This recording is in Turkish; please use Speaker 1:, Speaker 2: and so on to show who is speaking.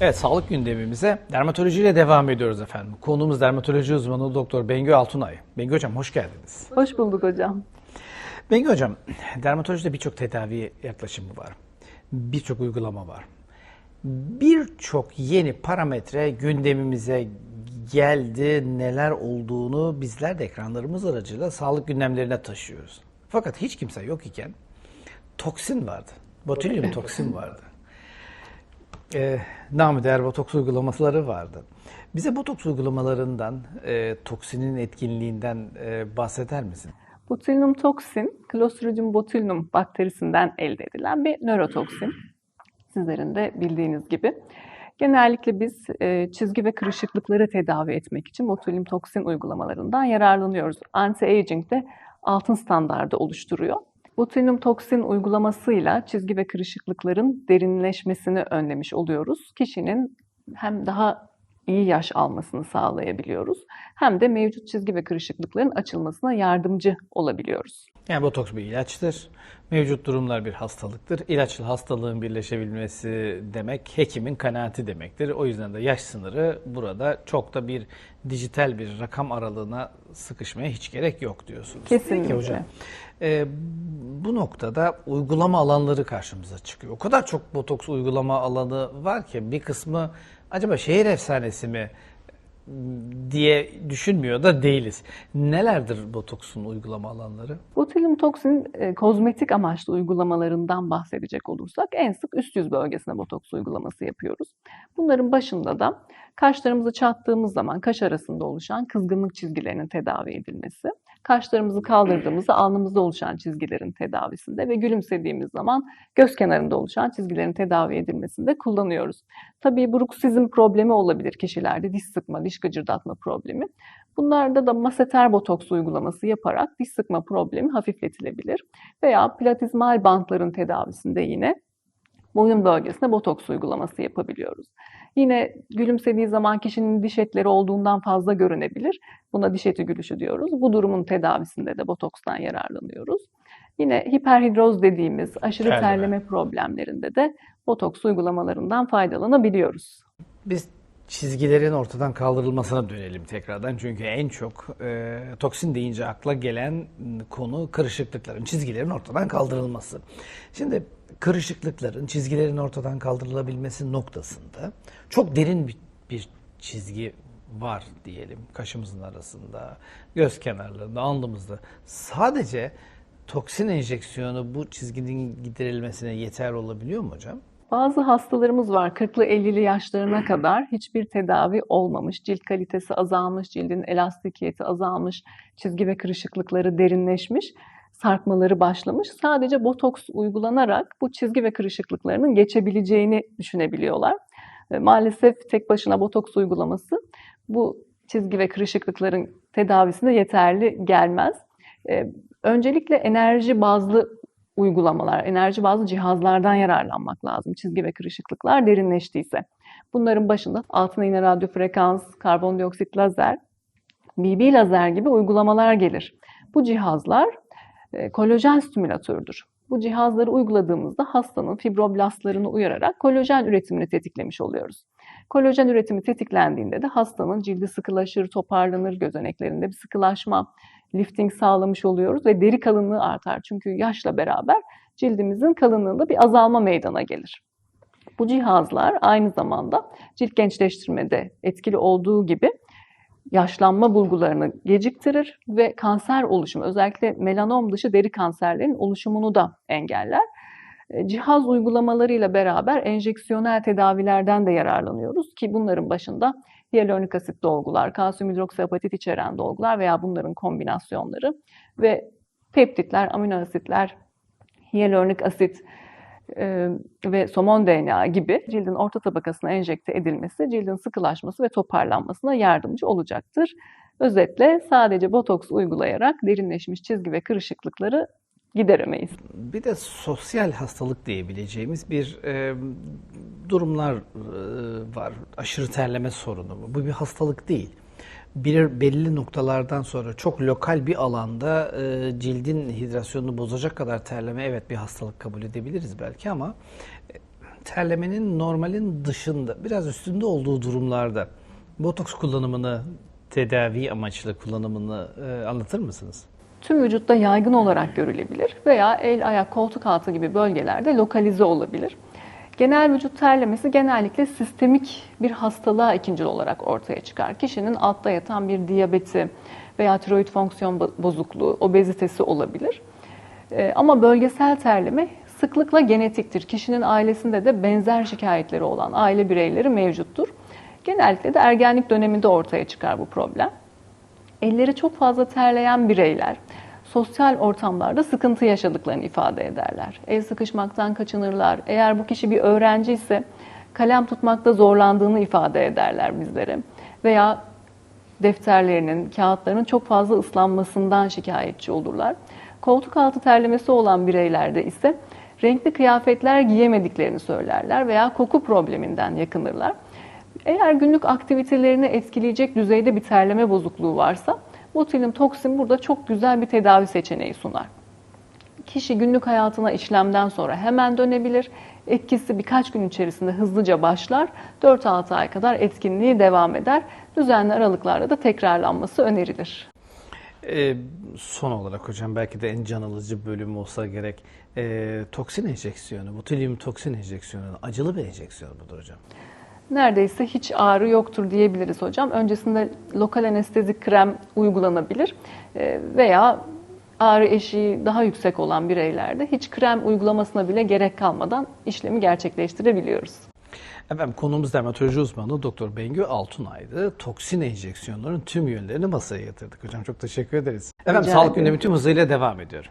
Speaker 1: Evet, sağlık gündemimize dermatolojiyle devam ediyoruz efendim. Konuğumuz dermatoloji uzmanı Doktor Bengü Altunay. Bengü Hocam hoş geldiniz.
Speaker 2: Hoş bulduk hocam.
Speaker 1: Bengü Hocam, dermatolojide birçok tedavi yaklaşımı var. Birçok uygulama var. Birçok yeni parametre gündemimize geldi. Neler olduğunu bizler de ekranlarımız aracılığıyla sağlık gündemlerine taşıyoruz. Fakat hiç kimse yok iken toksin vardı. Botulyum toksin vardı. E, namı değer botoks uygulamaları vardı. Bize botoks uygulamalarından, e, toksinin etkinliğinden e, bahseder misin?
Speaker 2: Botulinum toksin, Clostridium botulinum bakterisinden elde edilen bir nörotoksin. Sizlerin de bildiğiniz gibi. Genellikle biz e, çizgi ve kırışıklıkları tedavi etmek için botulinum toksin uygulamalarından yararlanıyoruz. Anti-aging de altın standardı oluşturuyor. Botulinum toksin uygulamasıyla çizgi ve kırışıklıkların derinleşmesini önlemiş oluyoruz. Kişinin hem daha iyi yaş almasını sağlayabiliyoruz hem de mevcut çizgi ve kırışıklıkların açılmasına yardımcı olabiliyoruz.
Speaker 1: Yani botoks bir ilaçtır. Mevcut durumlar bir hastalıktır. İlaçla hastalığın birleşebilmesi demek hekimin kanaati demektir. O yüzden de yaş sınırı burada çok da bir dijital bir rakam aralığına sıkışmaya hiç gerek yok diyorsunuz.
Speaker 2: Kesinlikle.
Speaker 1: Peki hocam. e, bu noktada uygulama alanları karşımıza çıkıyor. O kadar çok botoks uygulama alanı var ki bir kısmı acaba şehir efsanesi mi diye düşünmüyor da değiliz. Nelerdir botoksun uygulama alanları?
Speaker 2: Botulinum toksin e, kozmetik amaçlı uygulamalarından bahsedecek olursak en sık üst yüz bölgesine botoks uygulaması yapıyoruz. Bunların başında da kaşlarımızı çattığımız zaman kaş arasında oluşan kızgınlık çizgilerinin tedavi edilmesi, kaşlarımızı kaldırdığımızda alnımızda oluşan çizgilerin tedavisinde ve gülümsediğimiz zaman göz kenarında oluşan çizgilerin tedavi edilmesinde kullanıyoruz. Tabii bruksizm problemi olabilir kişilerde, diş sıkma, diş gıcırdatma problemi. Bunlarda da maseter botoks uygulaması yaparak diş sıkma problemi hafifletilebilir. Veya platizmal bantların tedavisinde yine boyun bölgesine botoks uygulaması yapabiliyoruz. Yine gülümsediği zaman kişinin diş etleri olduğundan fazla görünebilir. Buna diş eti gülüşü diyoruz. Bu durumun tedavisinde de botokstan yararlanıyoruz. Yine hiperhidroz dediğimiz aşırı
Speaker 1: Terleme.
Speaker 2: terleme problemlerinde de botoks uygulamalarından faydalanabiliyoruz.
Speaker 1: Biz çizgilerin ortadan kaldırılmasına dönelim tekrardan. Çünkü en çok e, toksin deyince akla gelen konu kırışıklıkların, çizgilerin ortadan kaldırılması. Şimdi kırışıklıkların, çizgilerin ortadan kaldırılabilmesi noktasında çok derin bir, bir çizgi var diyelim kaşımızın arasında, göz kenarlarında, alnımızda. Sadece toksin enjeksiyonu bu çizginin giderilmesine yeter olabiliyor mu hocam?
Speaker 2: Bazı hastalarımız var 40'lı 50'li yaşlarına kadar hiçbir tedavi olmamış, cilt kalitesi azalmış, cildin elastikiyeti azalmış, çizgi ve kırışıklıkları derinleşmiş, sarkmaları başlamış. Sadece botoks uygulanarak bu çizgi ve kırışıklıklarının geçebileceğini düşünebiliyorlar. Maalesef tek başına botoks uygulaması bu çizgi ve kırışıklıkların tedavisinde yeterli gelmez. E, Öncelikle enerji bazlı uygulamalar, enerji bazlı cihazlardan yararlanmak lazım çizgi ve kırışıklıklar derinleştiyse. Bunların başında altına iğne radyo frekans, karbondioksit lazer, BB lazer gibi uygulamalar gelir. Bu cihazlar e, kolajen stimülatördür. Bu cihazları uyguladığımızda hastanın fibroblastlarını uyararak kolajen üretimini tetiklemiş oluyoruz. Kolajen üretimi tetiklendiğinde de hastanın cildi sıkılaşır, toparlanır, gözeneklerinde bir sıkılaşma, lifting sağlamış oluyoruz ve deri kalınlığı artar. Çünkü yaşla beraber cildimizin kalınlığında bir azalma meydana gelir. Bu cihazlar aynı zamanda cilt gençleştirmede etkili olduğu gibi yaşlanma bulgularını geciktirir ve kanser oluşumu, özellikle melanom dışı deri kanserlerinin oluşumunu da engeller. E, Cihaz uygulamalarıyla beraber enjeksiyonel tedavilerden de yararlanıyoruz ki bunların başında hyaluronik asit dolgular, kalsiyum hidroksiapatit içeren dolgular veya bunların kombinasyonları ve peptitler, amino asitler, hyaluronik asit e, ve somon DNA gibi cildin orta tabakasına enjekte edilmesi cildin sıkılaşması ve toparlanmasına yardımcı olacaktır. Özetle sadece botoks uygulayarak derinleşmiş çizgi ve kırışıklıkları gideremeyiz.
Speaker 1: Bir de sosyal hastalık diyebileceğimiz bir e, durumlar e, var. Aşırı terleme sorunu. Bu bir hastalık değil. Bir belli noktalardan sonra çok lokal bir alanda e, cildin hidrasyonunu bozacak kadar terleme evet bir hastalık kabul edebiliriz belki ama e, terlemenin normalin dışında, biraz üstünde olduğu durumlarda botoks kullanımını, tedavi amaçlı kullanımını e, anlatır mısınız?
Speaker 2: Tüm vücutta yaygın olarak görülebilir veya el, ayak, koltuk altı gibi bölgelerde lokalize olabilir. Genel vücut terlemesi genellikle sistemik bir hastalığa ikincil olarak ortaya çıkar. Kişinin altta yatan bir diyabeti veya tiroid fonksiyon bo- bozukluğu, obezitesi olabilir. Ee, Ama bölgesel terleme sıklıkla genetiktir. Kişinin ailesinde de benzer şikayetleri olan aile bireyleri mevcuttur. Genellikle de ergenlik döneminde ortaya çıkar bu problem. Elleri çok fazla terleyen bireyler sosyal ortamlarda sıkıntı yaşadıklarını ifade ederler. El sıkışmaktan kaçınırlar. Eğer bu kişi bir öğrenci ise kalem tutmakta zorlandığını ifade ederler bizlere. Veya defterlerinin, kağıtlarının çok fazla ıslanmasından şikayetçi olurlar. Koltuk altı terlemesi olan bireylerde ise renkli kıyafetler giyemediklerini söylerler veya koku probleminden yakınırlar. Eğer günlük aktivitelerini etkileyecek düzeyde bir terleme bozukluğu varsa botulinum toksin burada çok güzel bir tedavi seçeneği sunar. Kişi günlük hayatına işlemden sonra hemen dönebilir. Etkisi birkaç gün içerisinde hızlıca başlar. 4-6 ay kadar etkinliği devam eder. Düzenli aralıklarla da tekrarlanması önerilir.
Speaker 1: E, son olarak hocam belki de en can alıcı bölüm olsa gerek e, toksin enjeksiyonu, botulium toksin enjeksiyonu acılı bir enjeksiyon mudur hocam?
Speaker 2: Neredeyse hiç ağrı yoktur diyebiliriz hocam. Öncesinde lokal anestezik krem uygulanabilir Ee, veya ağrı eşiği daha yüksek olan bireylerde hiç krem uygulamasına bile gerek kalmadan işlemi gerçekleştirebiliyoruz.
Speaker 1: Efendim konuğumuz dermatoloji uzmanı Doktor Bengü Altunay'dı. Toksin enjeksiyonların tüm yönlerini masaya yatırdık hocam. Çok teşekkür ederiz. Efendim
Speaker 2: Rica
Speaker 1: sağlık gündemi tüm hızıyla devam ediyor.